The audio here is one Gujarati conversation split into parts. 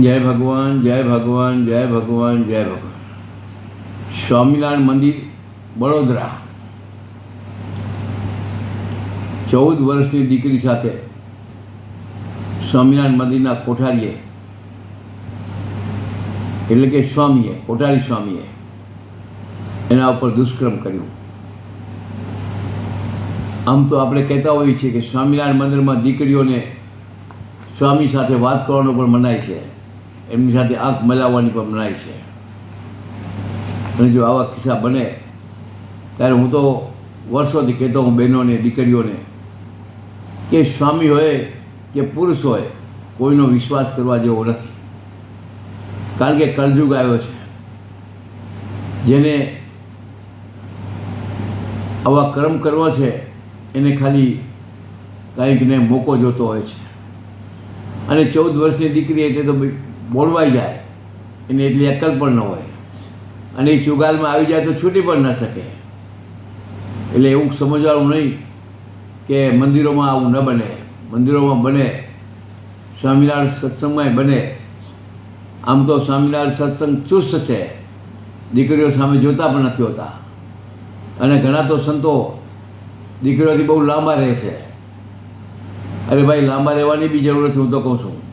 જય ભગવાન જય ભગવાન જય ભગવાન જય ભગવાન. સ્વામિનારાયણ મંદિર વડોદરા. ચૌદ વર્ષની દીકરી સાથે સ્વામિનારાયણ મંદિરના કોઠારીએ, એટલે કે સ્વામીએ, કોઠારી સ્વામીએ, એના ઉપર દુષ્કર્મ કર્યું. આમ તો આપણે કહેતા હોઈએ છીએ કે સ્વામિનારાયણ મંદિરમાં દીકરીઓને સ્વામી સાથે વાત કરવાનો પણ મનાય છે. એમની સાથે આંખ મલાવવાની પણ મનાય છે. અને જો આવા કિસ્સા બને, ત્યારે હું તો વર્ષોથી કહેતો હું બહેનોને, દીકરીઓને, કે સ્વામી હોય કે પુરુષ હોય, કોઈનો વિશ્વાસ કરવા જેવો નથી. કારણ કે કળજુગ આવ્યો છે, જેને આવા કર્મ કરવો છે, એને ખાલી કંઈકને મોકો જોતો હોય છે. અને ચૌદ વર્ષની દીકરી એટલે તો બોલવાઈ જાય. એને એટલી અક્કલ પણ ન હોય. અને એ ચુગાલમાં આવી જાય તો છૂટી પણ ન શકે. એટલે એવું સમજવાનું નહીં કે મંદિરોમાં આવું ન બને. મંદિરોમાં બને, સ્વામિનારાયણ સત્સંગમાં બને. આમ તો સ્વામિનારાયણ સત્સંગ ચુસ્ત છે. દીકરીઓ સામે જોતા પણ નથી હોતા. અને ઘણા તો સંતો દીકરીઓથી બહુ લાંબા રહે છે. અરે ભાઈ, લાંબા રહેવાની બી જરૂર નથી, હું તો કહું છું.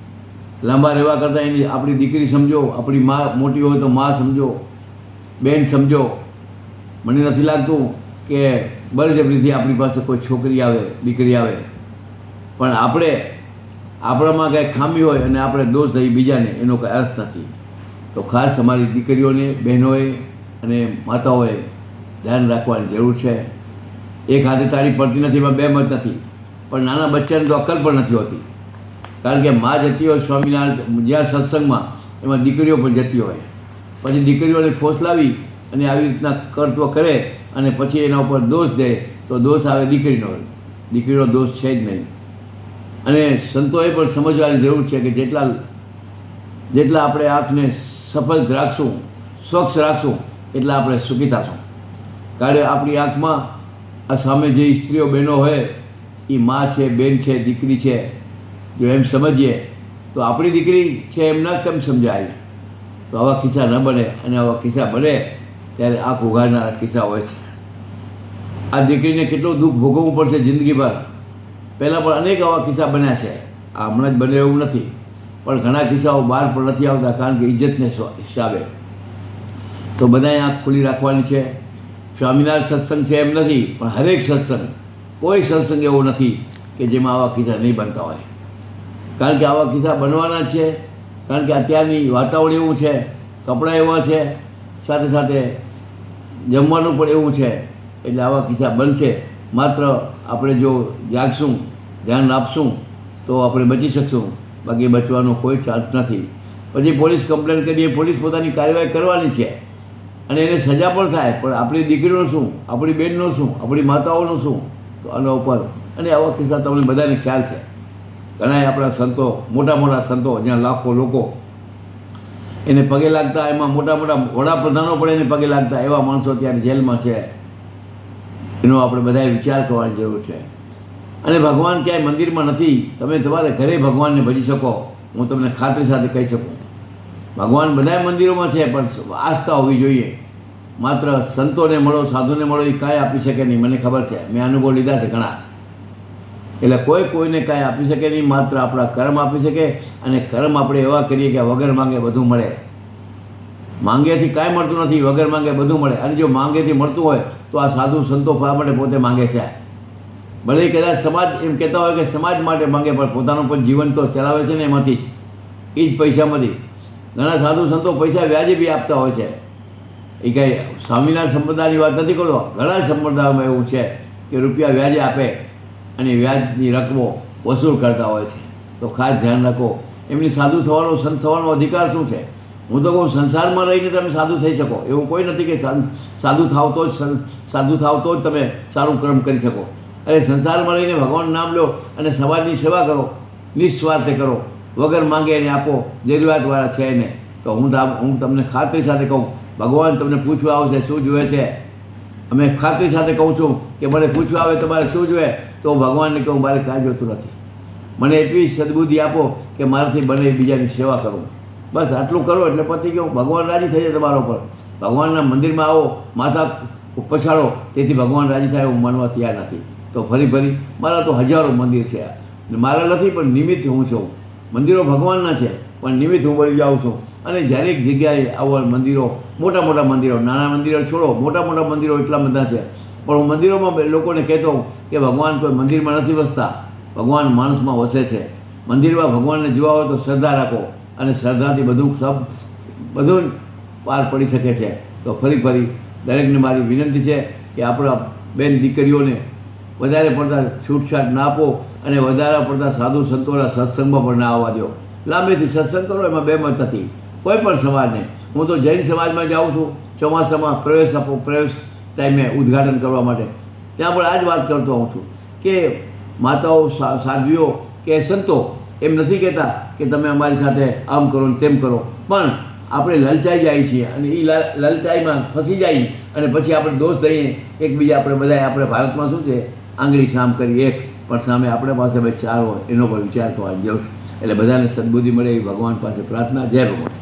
લાંબા રહેવા કરતાં એની આપણી દીકરી સમજો, આપણી મા મોટી હોય તો મા સમજો, બેન સમજો. મને નથી લાગતું કે બળજબરીથી આપણી પાસે કોઈ છોકરી આવે, દીકરી આવે. પણ આપણે, આપણામાં કાંઈ ખામી હોય અને આપણે દોષ થઈ બીજાને, એનો કંઈ અર્થ નથી. તો ખાસ અમારી દીકરીઓને, બહેનોએ અને માતાઓએ ધ્યાન રાખવાની જરૂર છે. એક હાથે તાળી પડતી નથી, એમાં બે મત નથી. પણ નાના બચ્ચાને તો અક્કલ પણ નથી હોતી. કારણ કે મા જતી હોય સ્વામિનારાયણ જ્યાં સત્સંગમાં, એમાં દીકરીઓ પણ જતી હોય. પછી દીકરીઓને ફોસલાવી અને આવી રીતના કર્તવ કરે અને પછી એના ઉપર દોષ દે, તો દોષ આવે દીકરીનો. દીકરીનો દોષ છે જ નહીં. અને સંતોએ પણ સમજવાની જરૂર છે કે જેટલા જેટલા આપણે આંખને સફળ રાખશું, સ્વચ્છ રાખશું, એટલા આપણે સુખી થશું. કારણ આપણી આંખમાં આ સામે જે સ્ત્રીઓ બહેનો હોય એ મા છે, બેન છે, દીકરી છે જો એમ સમજીએ, તો આપણી દીકરી છે એમ ના કેમ સમજાય? તો આવા કિસ્સા ન બને. અને આવા કિસ્સા બને ત્યારે આંખ ઉઘાડનારા કિસ્સા હોય છે. આ દીકરીને કેટલું દુઃખ ભોગવવું પડશે જિંદગીભર? પહેલાં પણ અનેક આવા કિસ્સા બન્યા છે. આ હમણાં જ બને એવું નથી. પણ ઘણા કિસ્સાઓ બહાર પણ નથી આવતા કારણ કે ઇજ્જતને હિસાબે. તો બધાએ આંખ ખુલ્લી રાખવાની છે. સ્વામિનારાયણ સત્સંગ છે એમ નથી, પણ હરેક સત્સંગ, કોઈ સત્સંગ એવો નથી કે જેમાં આવા કિસ્સા નહીં બનતા હોય. કારણ કે આવા કિસ્સા બનવાના છે. કારણ કે અત્યારની વાતાવરણ એવું છે, કપડાં એવા છે, સાથે સાથે જમવાનું પણ એવું છે. એટલે આવા કિસ્સા બનશે. માત્ર આપણે જો જાગશું, ધ્યાન આપશું, તો આપણે બચી શકશું. બાકી બચવાનો કોઈ ચાન્સ નથી. પછી પોલીસ કમ્પ્લેન કરીએ, પોલીસ પોતાની કાર્યવાહી કરવાની છે. અને એને સજા પણ થાય, પણ આપણી દીકરીનું શું, આપણી બહેનનું શું, આપણી માતાઓનું શું, તો આના ઉપર. અને આવા કિસ્સા તમને બધાને ખ્યાલ છે. ઘણા આપણા સંતો, મોટા મોટા સંતો, જ્યાં લાખો લોકો એને પગે લાગતા, એમાં મોટા મોટા વડાપ્રધાનો પણ એને પગે લાગતા, એવા માણસો અત્યારે જેલમાં છે. એનો આપણે બધાએ વિચાર કરવાની જરૂર છે. અને ભગવાન ક્યાંય મંદિરમાં નથી, તમે તમારે ઘરે ભગવાનને ભજી શકો. હું તમને ખાતરી સાથે કહી શકું. ભગવાન બધા મંદિરોમાં છે, પણ આસ્થા હોવી જોઈએ. માત્ર સંતોને મળો, સાધુને મળો, એ કાંઈ આપી શકે નહીં, મને ખબર છે. મેં અનુભવ લીધા છે ઘણા. એટલે કોઈ કોઈને કાંઈ આપી શકે નહીં, માત્ર આપણા કર્મ આપી શકે અને કર્મ આપણે એવા કરીએ કે વગર માંગે બધું મળે. માંગેથી કાંઈ મળતું નથી, વગર માંગે બધું મળે. અને જો માંગેથી મળતું હોય, તો આ સાધુ સંતો ફરવા માટે પોતે માંગે છે. ભલે કદાચ સમાજ એમ કહેતા હોય કે સમાજ માટે માંગે, પણ પોતાનું પણ જીવન તો ચલાવે છે ને એમાંથી જ. એ જ પૈસામાંથી. ઘણા સાધુ સંતો પૈસા વ્યાજે બી આપતા હોય છે. એ કંઈ સ્વામિનારાયણ સંપ્રદાયની વાત નથી કરતો. ઘણા સંપ્રદાયોમાં એવું છે કે રૂપિયા વ્યાજે આપે. અને વ્યાજની રકમો વસૂલ કરતા હોય છે. તો ખાસ ધ્યાન રાખો, એમની સાધુ થવાનો, સંત થવાનો અધિકાર શું છે? હું તો કહું, સંસારમાં રહીને તમે સાધુ થઈ શકો. એવું કોઈ નથી કે સાધુ થાવ તો જ સાધુ થાવ તો જ તમે સારું કર્મ કરી શકો. અરે સંસારમાં રહીને ભગવાન નામ લો અને સમાજની સેવા કરો. નિસ્વાર્થે કરો. વગર માંગે એને આપો. જરૂરિયાતવાળા છે એને. તો હું હું તમને ખાતરી સાથે કહું, ભગવાન તમને પૂછવા આવશે, શું જોઈએ છે? અમે ખાતરી સાથે કહું છું કે મને પૂછવા આવે તમારે શું જોઈએ, તો ભગવાનને કહું, મારે કાંઈ જોતું નથી. મને એટલી સદબુદ્ધિ આપો કે મારાથી બને બીજાની સેવા કરું. બસ આટલું કરો એટલે પતી ગયું. ભગવાન રાજી થઈ જાય તમારા ઉપર. ભગવાનના મંદિરમાં આવો, માથા પછાડો, તેથી ભગવાન રાજી થાય હું માનવા તૈયાર નથી. તો ફરી ફરી, મારા તો હજારો મંદિર છે. મારા નથી, પણ નિમિત્ત હું છું. મંદિરો ભગવાનના છે. પણ નિમિત્ત બની જાઉં છું. અને એક જગ્યાએ આવા મંદિરો, મોટા મોટા મંદિરો, નાના મંદિરો છોડો, મોટા મોટા મંદિરો એટલા બધા છે. પણ હું મંદિરોમાં લોકોને કહેતો કે ભગવાન કોઈ મંદિરમાં નથી વસતા. ભગવાન માણસમાં વસે છે. મંદિરમાં ભગવાનને જોવા હોય તો શ્રદ્ધા રાખો. અને શ્રદ્ધાથી બધું સબ, બધું પાર પડી શકે છે. તો ફરી ફરી દરેકને મારી વિનંતી છે કે આપણા બેન દીકરીઓને વધારે પડતા છૂટછાટ ના આપો અને વધારે પડતા સાધુ સંતોના સત્સંગમાં પણ ના આવવા દો. લાંબેથી સત્સંગ કરો, એમાં બે મત નથી કોઈ પણ સમાજને હું તો જૈન સમાજમાં જાઉં છું, ચોમાસામાં પ્રવેશ આપો, પ્રવેશ ટાઈમે ઉદ્ઘાટન કરવા માટે. ત્યાં પણ આ જ વાત કરતો હોઉં છું કે માતાઓ સાધ્વીઓ કે સંતો એમ નથી કહેતા કે તમે અમારી સાથે આમ કરો ને તેમ કરો. પણ આપણે લલચાઈ જાય છીએ અને એ લલચાઈમાં ફસી જાય અને પછી આપણે દોષ દઈએ. એકબીજા આપણે બધા આપણે ભારતમાં શું છે? આંગળી સામ કરી એક, પણ સામે આપણે પાસે ભાઈ ચાર હોય, એનો પણ વિચાર કરવાની જરૂર છે. એટલે બધાને સદબુદ્ધિ મળે એ ભગવાન પાસે પ્રાર્થના. જય ભગવાન.